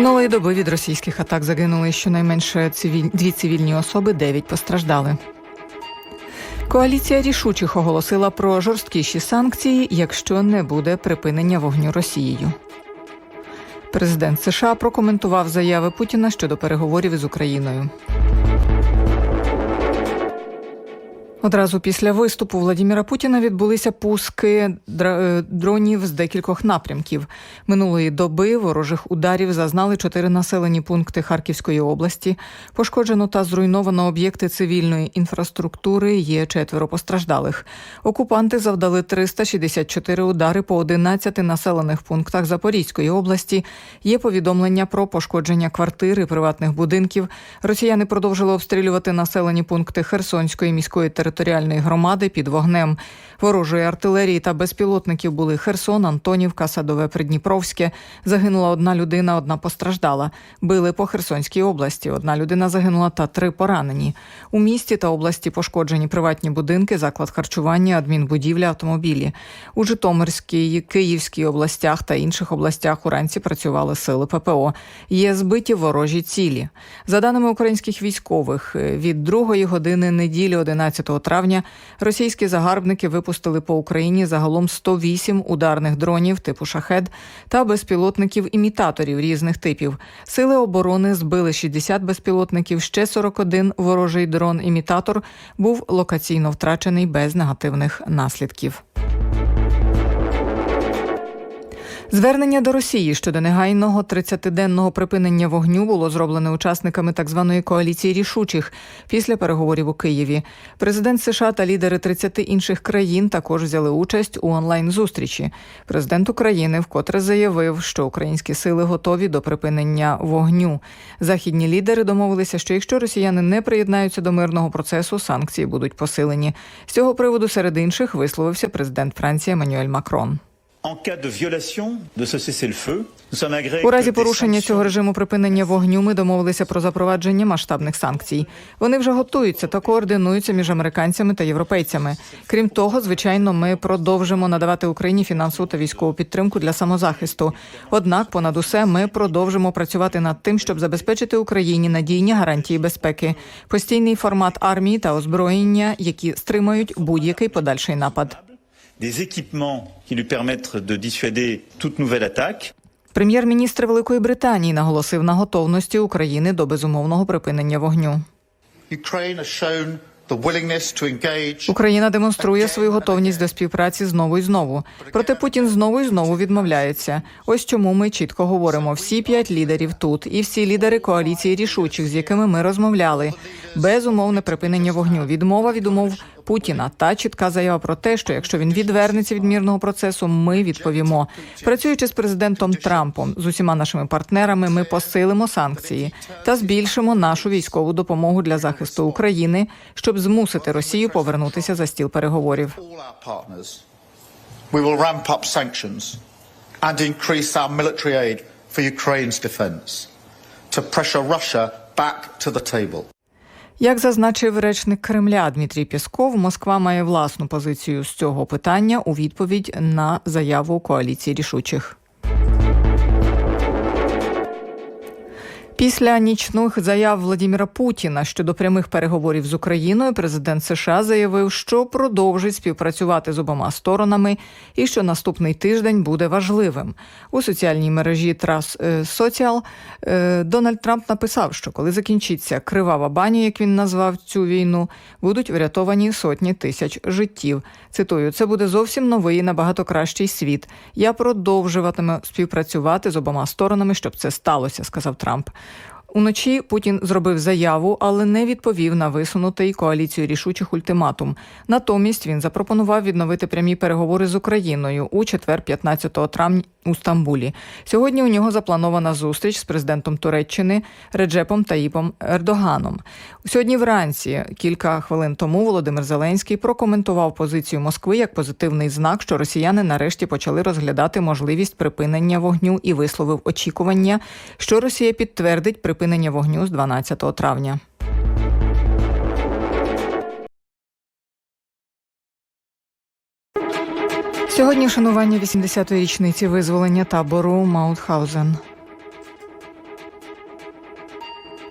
Минулої доби від російських атак загинули щонайменше цивіль... дві цивільні особи, дев'ять постраждали. Коаліція рішучих оголосила про жорсткіші санкції, якщо не буде припинення вогню Росією. Президент США прокоментував заяви Путіна щодо переговорів із Україною. Одразу після виступу Владіміра Путіна відбулися пуски е, дронів з декількох напрямків. Минулої доби ворожих ударів зазнали чотири населені пункти Харківської області. Пошкоджено та зруйновано об'єкти цивільної інфраструктури. Є четверо постраждалих. Окупанти завдали 364 удари по 11 населених пунктах Запорізької області. Є повідомлення про пошкодження квартир і приватних будинків. Росіяни продовжили обстрілювати населені пункти Херсонської міської територіальної громади під вогнем. Ворожої артилерії та безпілотників були Херсон, Антонівка, Садове Придніпровське. Загинула одна людина, одна постраждала. Били по Херсонській області. Одна людина загинула та три поранені. У місті та області пошкоджені приватні будинки, заклад харчування, адмінбудівля, автомобілі. У Житомирській, Київській областях та інших областях уранці працювали сили ППО. Є збиті ворожі цілі. За даними українських військових, від другої години неділі 11 травня російські загарбники випустили по Україні загалом 108 ударних дронів типу шахед та безпілотників-імітаторів різних типів. Сили оборони збили 60 безпілотників. Ще 41 ворожий дрон-імітатор був локаційно втрачений без негативних наслідків. Звернення до Росії щодо негайного 30-денного припинення вогню було зроблене учасниками так званої коаліції рішучих після переговорів у Києві. Президент США та лідери 30 інших країн також взяли участь у онлайн зустрічі. Президент України вкотре заявив, що українські сили готові до припинення вогню. Західні лідери домовилися, що якщо росіяни не приєднаються до мирного процесу, санкції будуть посилені. З цього приводу серед інших висловився президент Франції Еммануель Макрон. У разі порушення цього режиму припинення вогню ми домовилися про запровадження масштабних санкцій. Вони вже готуються та координуються між американцями та європейцями. Крім того, звичайно, ми продовжимо надавати Україні фінансову та військову підтримку для самозахисту. Однак, понад усе, ми продовжимо працювати над тим, щоб забезпечити Україні надійні гарантії безпеки, постійний формат армії та озброєння, які стримають будь-який подальший напад. Des équipements qui lui permettent de dissuader toute nouvelle attaque. Прем'єр-міністр Великої Британії наголосив на готовності України до безумовного припинення вогню. Україна демонструє свою готовність до співпраці знову і знову. Проте Путін знову і знову відмовляється. Ось чому ми чітко говоримо: всі п'ять лідерів тут і всі лідери коаліції рішучих, з якими ми розмовляли. Безумовне припинення вогню, відмова від умов Путіна та чітка заява про те, що якщо він відвернеться від мірного процесу, ми відповімо. Працюючи з президентом Трампом з усіма нашими партнерами, ми посилимо санкції та збільшимо нашу військову допомогу для захисту України, щоб змусити Росію повернутися за стіл переговорів. to pressure Russia back to the table. Як зазначив речник Кремля Дмитрій Пісков, Москва має власну позицію з цього питання у відповідь на заяву коаліції рішучих. Після нічних заяв Владіміра Путіна щодо прямих переговорів з Україною, президент США заявив, що продовжить співпрацювати з обома сторонами і що наступний тиждень буде важливим. У соціальній мережі Трас е, Соціал е, Дональд Трамп написав, що коли закінчиться кривава баня, як він назвав цю війну, будуть врятовані сотні тисяч життів. Цитую, це буде зовсім новий, і набагато кращий світ. Я продовжуватиму співпрацювати з обома сторонами, щоб це сталося, сказав Трамп. Уночі Путін зробив заяву, але не відповів на висунутий коаліцію рішучих ультиматум. Натомість він запропонував відновити прямі переговори з Україною у четвер, 15 травня у Стамбулі. Сьогодні у нього запланована зустріч з президентом Туреччини Реджепом Таїпом Ердоганом. Сьогодні вранці, кілька хвилин тому, Володимир Зеленський прокоментував позицію Москви як позитивний знак, що росіяни нарешті почали розглядати можливість припинення вогню і висловив очікування, що Росія підтвердить припинення вогню з 12 травня. Сьогодні вшанування 80-ї річниці визволення табору Маутхаузен.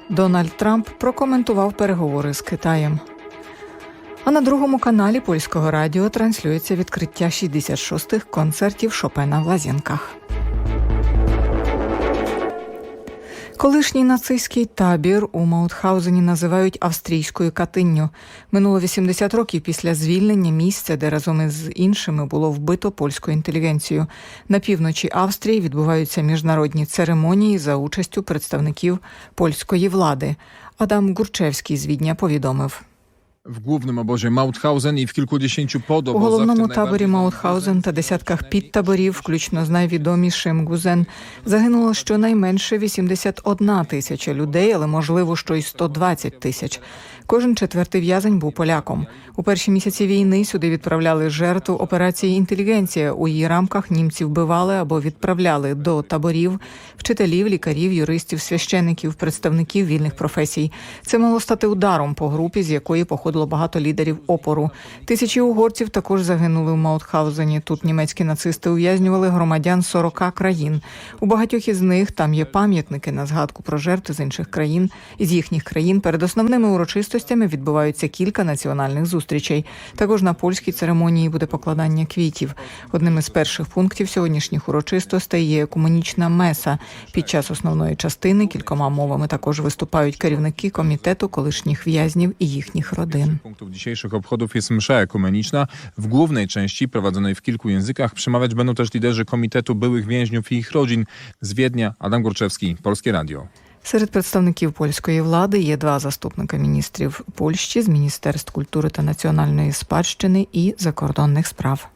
Дональд Трамп прокоментував переговори з Китаєм. А на другому каналі польського радіо транслюється відкриття 66-х концертів Шопена в Лазінках. Колишній нацистський табір у Маутхаузені називають австрійською катинню. Минуло 80 років після звільнення місця, де разом із іншими було вбито польську інтелігенцію. На півночі Австрії відбуваються міжнародні церемонії за участю представників польської влади. Адам Гурчевський з Відня повідомив. W głównym obozie Mauthausen i w kilkudziesięciu У podobozach головному таборі Маутхаузен та десятках підтаборів, включно з найвідомішим Гузен, загинуло щонайменше 81 тисяча людей, але можливо, що й 120 тисяч. Кожен четвертий в'язень був поляком. У перші місяці війни сюди відправляли жертву операції інтелігенція. У її рамках німці вбивали або відправляли до таборів вчителів, лікарів, юристів, священиків, представників вільних професій. Це мало стати ударом по групі, з якої походило багато лідерів опору. Тисячі угорців також загинули в Маутхаузені. Тут німецькі нацисти ув'язнювали громадян 40 країн. У багатьох із них там є пам'ятники на згадку про жертв з інших країн. Із їхніх країн перед основними урочистостями відбуваються кілька національних зустрічей. Також на польській церемонії буде покладання квітів. Одним із перших пунктів сьогоднішніх урочистостей є екуменічна меса. Під час основної частини кількома мовами також виступають керівники комітету колишніх в'язнів і їхніх родин. punktów dzisiejszych obchodów jest msza ekumeniczna. W głównej części, prowadzonej w kilku językach, przemawiać będą też liderzy Komitetu Byłych Więźniów i ich rodzin. Z Wiednia Adam Górczewski, Polskie Radio. Серед представників польської влади є два заступника міністрів Польщі з міністерств культури та національної спадщини і закордонних справ.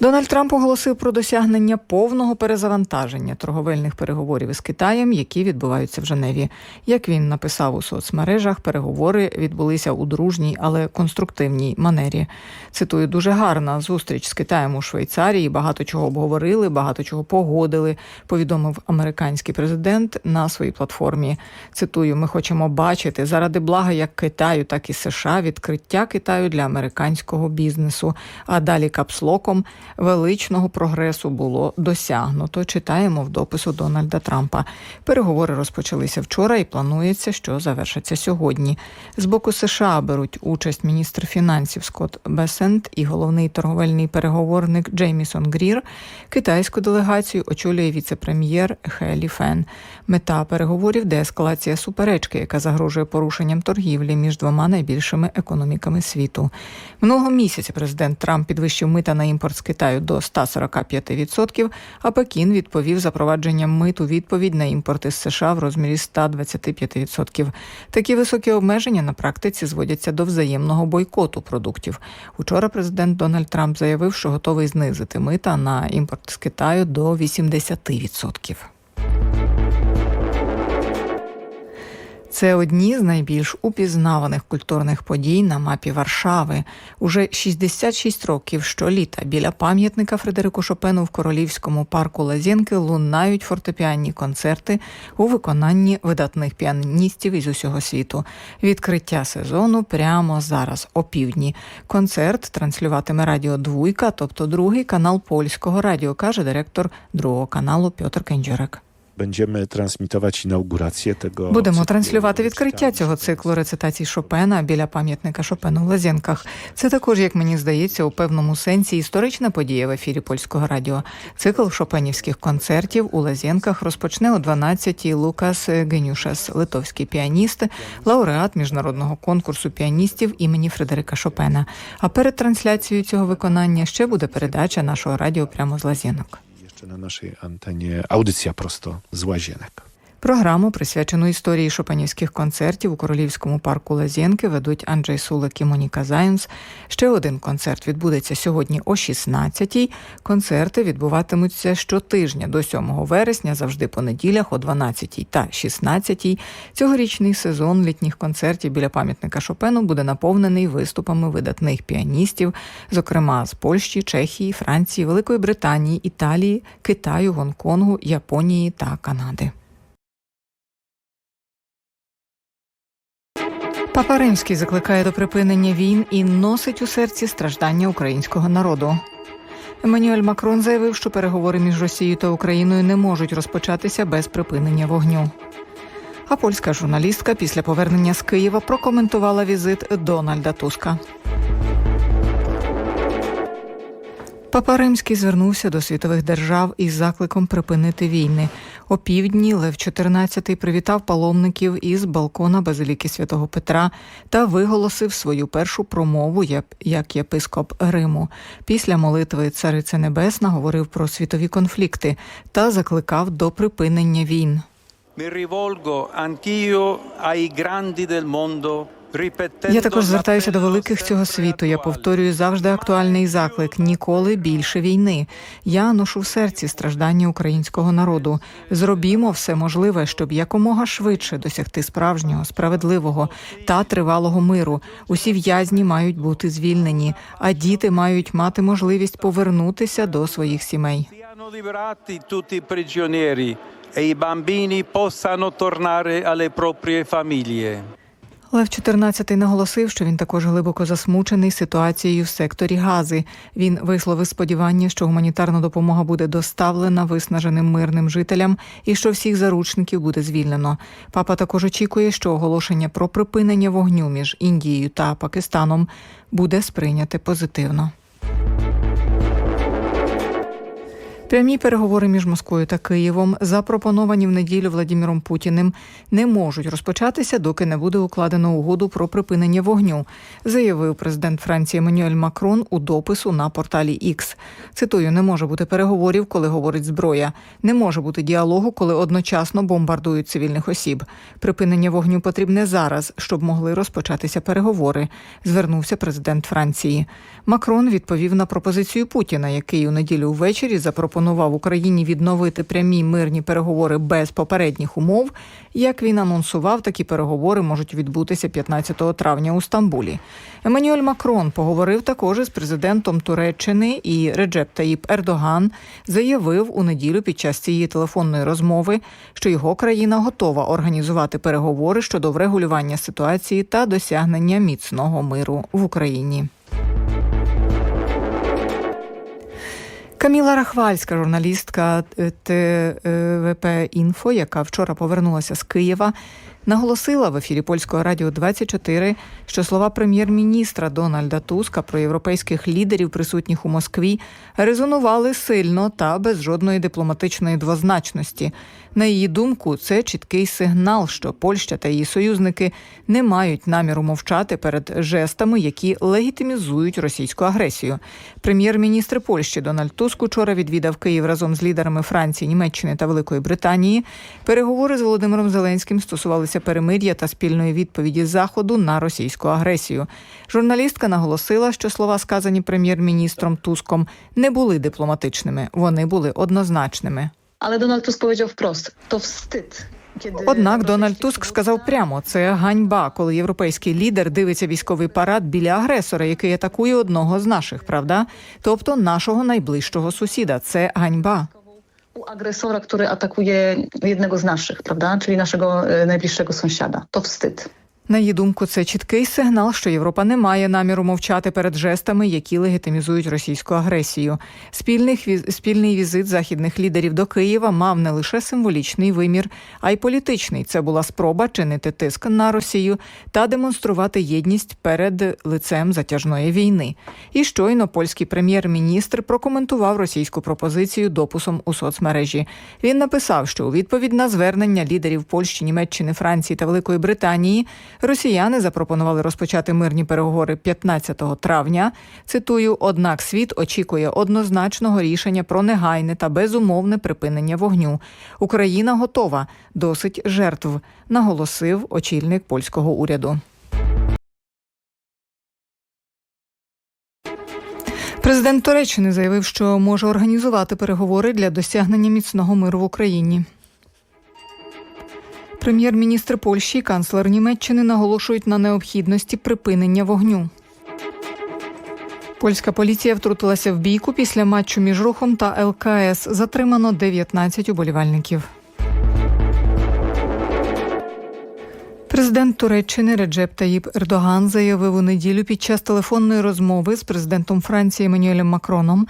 Дональд Трамп оголосив про досягнення повного перезавантаження торговельних переговорів із Китаєм, які відбуваються в Женеві. Як він написав у соцмережах, переговори відбулися у дружній, але конструктивній манері. Цитую, дуже гарна зустріч з Китаєм у Швейцарії. Багато чого обговорили, багато чого погодили. Повідомив американський президент на своїй платформі. Цитую: ми хочемо бачити заради блага як Китаю, так і США відкриття Китаю для американського бізнесу. А далі капслоком величного прогресу було досягнуто. Читаємо в допису Дональда Трампа. Переговори розпочалися вчора і планується, що завершаться сьогодні. З боку США беруть участь міністр фінансів Скотт Бесент і головний торговельний переговорник Джеймісон Грір. Китайську делегацію очолює віце-прем'єр Хелі Фен. Мета переговорів деескалація суперечки, яка загрожує порушенням торгівлі між двома найбільшими економіками світу. Минулого місяця президент Трамп підвищив мита на імпорт з Китаю до 145%, а Пекін відповів запровадженням мит у відповідь на імпорт із США в розмірі 125%. Такі високі обмеження на практиці зводяться до взаємного бойкоту продуктів. Учора президент Дональд Трамп заявив, що готовий знизити мита на імпорт з Китаю до 80%. Це одні з найбільш упізнаваних культурних подій на мапі Варшави. Уже 66 років щоліта біля пам'ятника Фредерику Шопену в королівському парку Лазєнки лунають фортепіанні концерти у виконанні видатних піаністів із усього світу. Відкриття сезону прямо зараз, опівдні. Концерт транслюватиме радіо Двуйка, тобто другий канал польського радіо, каже директор другого каналу Пьотр Кенджерек. Będziemy transmitować inaugurację tego. Будемо транслювати відкриття цього циклу рецитацій Шопена біля пам'ятника Шопену в Лазєнках. Це також, як мені здається, у певному сенсі історична подія в ефірі польського радіо. Цикл шопенівських концертів у Лазєнках розпочне о 12-й Лукас Генюшас, литовський піаніст, лауреат міжнародного конкурсу піаністів імені Фредерика Шопена. А перед трансляцією цього виконання ще буде передача нашого радіо прямо з Лазєнок. Jeszcze na naszej antenie audycja prosto z łazienek. Програму, присвячену історії шопенівських концертів у королівському парку Лазєнки, ведуть Анджей Сулик і Моніка Зайнс. Ще один концерт відбудеться сьогодні о 16-й. Концерти відбуватимуться щотижня до 7 вересня, завжди по неділях о 12-й та 16-й. Цьогорічний сезон літніх концертів біля пам'ятника Шопену буде наповнений виступами видатних піаністів, зокрема з Польщі, Чехії, Франції, Великої Британії, Італії, Китаю, Гонконгу, Японії та Канади. Папа Римський закликає до припинення війн і носить у серці страждання українського народу. Еммануель Макрон заявив, що переговори між Росією та Україною не можуть розпочатися без припинення вогню. А польська журналістка після повернення з Києва прокоментувала візит Дональда Туска. Папа Римський звернувся до світових держав із закликом припинити війни. О півдні Лев XIV привітав паломників із балкона Базиліки святого Петра та виголосив свою першу промову як- єпископ Риму. Після молитви Цариця Небесна говорив про світові конфлікти та закликав до припинення війн. Mi rivolgo anch'io ai grandi del mondo, Я також звертаюся до великих цього світу. Я повторюю завжди актуальний заклик: ніколи більше війни. Я ношу в серці страждання українського народу. Зробімо все можливе, щоб якомога швидше досягти справжнього, справедливого та тривалого миру. Усі в'язні мають бути звільнені, а діти мають мати можливість повернутися до своїх сімей. E i bambini possano tornare alle proprie famiglie. Лев 14 наголосив, що він також глибоко засмучений ситуацією в секторі Гази. Він висловив сподівання, що гуманітарна допомога буде доставлена виснаженим мирним жителям і що всіх заручників буде звільнено. Папа також очікує, що оголошення про припинення вогню між Індією та Пакистаном буде сприйняте позитивно. Прямі переговори між Москвою та Києвом, запропоновані в неділю Владіміром Путіним, не можуть розпочатися, доки не буде укладено угоду про припинення вогню, заявив президент Франції Еммануель Макрон у допису на порталі X. Цитую: не може бути переговорів, коли говорить зброя. Не може бути діалогу, коли одночасно бомбардують цивільних осіб. Припинення вогню потрібне зараз, щоб могли розпочатися переговори. Звернувся президент Франції. Макрон відповів на пропозицію Путіна, який у неділю ввечері запропонував Україні відновити прямі мирні переговори без попередніх умов. Як він анонсував, такі переговори можуть відбутися 15 травня у Стамбулі. Еммануель Макрон поговорив також із президентом Туреччини і Реджеп Таїп Ердоган заявив у неділю під час цієї телефонної розмови, що його країна готова організувати переговори щодо врегулювання ситуації та досягнення міцного миру в Україні. Каміла Рахвальська, журналістка е, ТВП Інфо, яка вчора повернулася з Києва, наголосила в ефірі польського радіо 24, що слова прем'єр-міністра Дональда Туска про європейських лідерів, присутніх у Москві, резонували сильно та без жодної дипломатичної двозначності. На її думку, це чіткий сигнал, що Польща та її союзники не мають наміру мовчати перед жестами, які легітимізують російську агресію. Прем'єр-міністр Польщі Дональд Туск учора відвідав Київ разом з лідерами Франції, Німеччини та Великої Британії. Переговори з Володимиром Зеленським стосувалися перемир'я та спільної відповіді Заходу на російську агресію. Журналістка наголосила, що слова, сказані прем'єр-міністром Туском, не були дипломатичними, вони були однозначними. Ale Donald Tusk powiedział to wstyd. Kiedy Однак Дональд Туск сказав прямо: це ганьба, коли європейський лідер дивиться військовий парад біля агресора, який атакує одного з наших, правда? Тобто нашого найближчого сусіда. Це ганьба. u agresora, który atakuje jednego z naszych, prawda? Czyli naszego e, najbliższego sąsiada. To wstyd. На її думку, це чіткий сигнал, що Європа не має наміру мовчати перед жестами, які легітимізують російську агресію. Спільний, віз- спільний візит західних лідерів до Києва мав не лише символічний вимір, а й політичний. Це була спроба чинити тиск на Росію та демонструвати єдність перед лицем затяжної війни. І щойно польський прем'єр-міністр прокоментував російську пропозицію дописом у соцмережі. Він написав, що у відповідь на звернення лідерів Польщі, Німеччини, Франції та Великої Британії росіяни запропонували розпочати мирні переговори 15 травня. Цитую: однак світ очікує однозначного рішення про негайне та безумовне припинення вогню. Україна готова, досить жертв, наголосив очільник польського уряду. Президент Туреччини заявив, що може організувати переговори для досягнення міцного миру в Україні. Прем'єр-міністр Польщі і канцлер Німеччини наголошують на необхідності припинення вогню. Польська поліція втрутилася в бійку після матчу між рухом та ЛКС. Затримано 19 уболівальників. Президент Туреччини Реджеп Таїп Ердоган заявив у неділю під час телефонної розмови з президентом Франції Еммануелем Макроном,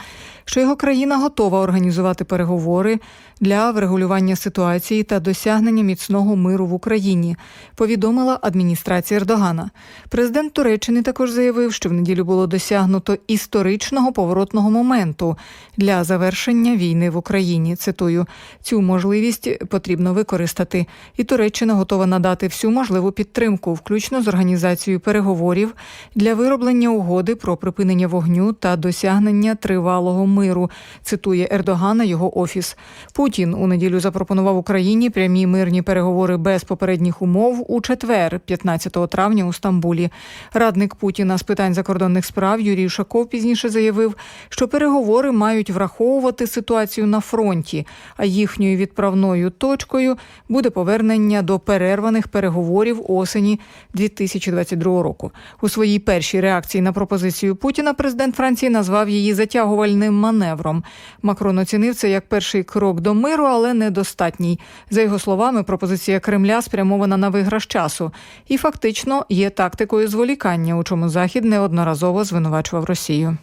що його країна готова організувати переговори для врегулювання ситуації та досягнення міцного миру в Україні. Повідомила адміністрація Ердогана. Президент Туреччини також заявив, що в неділю було досягнуто історичного поворотного моменту для завершення війни в Україні. Цитую, цю можливість потрібно використати, і Туреччина готова надати всю можливу підтримку, включно з організацією переговорів для вироблення угоди про припинення вогню та досягнення тривалого миру. Цитує Ердогана його офіс. Путін у неділю запропонував Україні прямі мирні переговори без попередніх умов у четвер, 15 травня у Стамбулі. Радник Путіна з питань закордонних справ Юрій Ушаков пізніше заявив, що переговори мають враховувати ситуацію на фронті, а їхньою відправною точкою буде повернення до перерваних переговорів осені 2022 року. У своїй першій реакції на пропозицію Путіна президент Франції назвав її затягувальним маневром. Макрон оцінив це як перший крок до миру, але недостатній. За його словами, пропозиція Кремля спрямована на виграш часу і фактично є тактикою зволікання, у чому Захід неодноразово звинувачував Росію.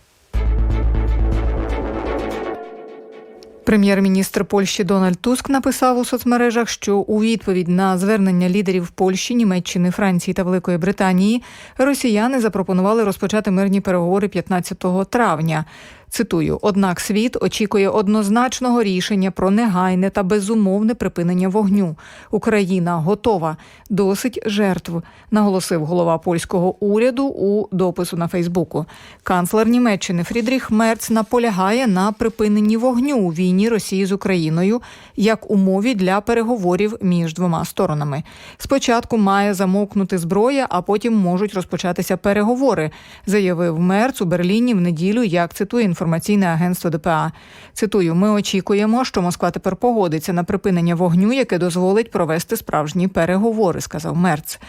Прем'єр-міністр Польщі Дональд Туск написав у соцмережах, що у відповідь на звернення лідерів Польщі, Німеччини, Франції та Великої Британії росіяни запропонували розпочати мирні переговори 15 травня. Цитую: однак світ очікує однозначного рішення про негайне та безумовне припинення вогню. Україна готова. Досить жертв, наголосив голова польського уряду у допису на Фейсбуку. Канцлер Німеччини Фрідріх Мерц наполягає на припиненні вогню у війні Росії з Україною як умові для переговорів між двома сторонами. Спочатку має замовкнути зброя, а потім можуть розпочатися переговори, заявив Мерц у Берліні в неділю. Як цитує інформаційне агентство ДПА. Цитую: ми очікуємо, що Москва тепер погодиться на припинення вогню, яке дозволить провести справжні переговори, сказав Мерц.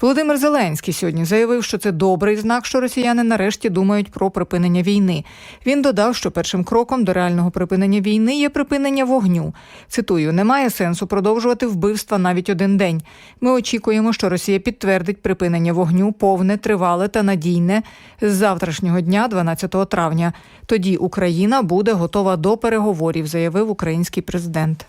Володимир Зеленський сьогодні заявив, що це добрий знак, що росіяни нарешті думають про припинення війни. Він додав, що першим кроком до реального припинення війни є припинення вогню. Цитую: немає сенсу продовжувати вбивства навіть один день. Ми очікуємо, що Росія підтвердить припинення вогню повне, тривале та надійне з завтрашнього дня, 12 травня. Тоді Україна буде готова до переговорів, заявив український президент.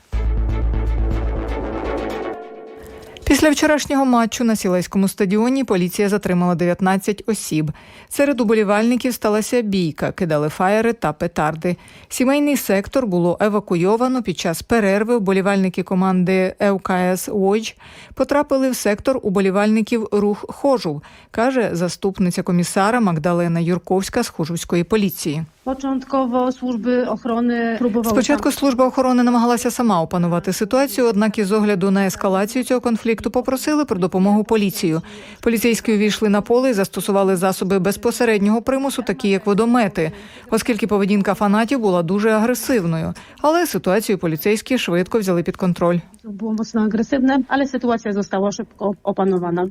Після вчорашнього матчу на сілейському стадіоні поліція затримала 19 осіб. Серед уболівальників сталася бійка, кидали фаєри та петарди. Сімейний сектор було евакуйовано під час перерви. Уболівальники команди ЕУКС «Войч» потрапили в сектор уболівальників рух Хожул, каже заступниця комісара Магдалена Юрковська з Хожульської поліції. Początkowo służby ochrony próbowały Спочатку служба охорони намагалася сама опанувати ситуацію, однак із огляду на ескалацію цього конфлікту попросили про допомогу поліцію. Поліцейські увійшли на поле і застосували засоби безпосереднього примусу, такі як водомети, оскільки поведінка фанатів була дуже агресивною. Але ситуацію поліцейські швидко взяли під контроль. było mocno agresywne, ale sytuacja została szybko opanowana.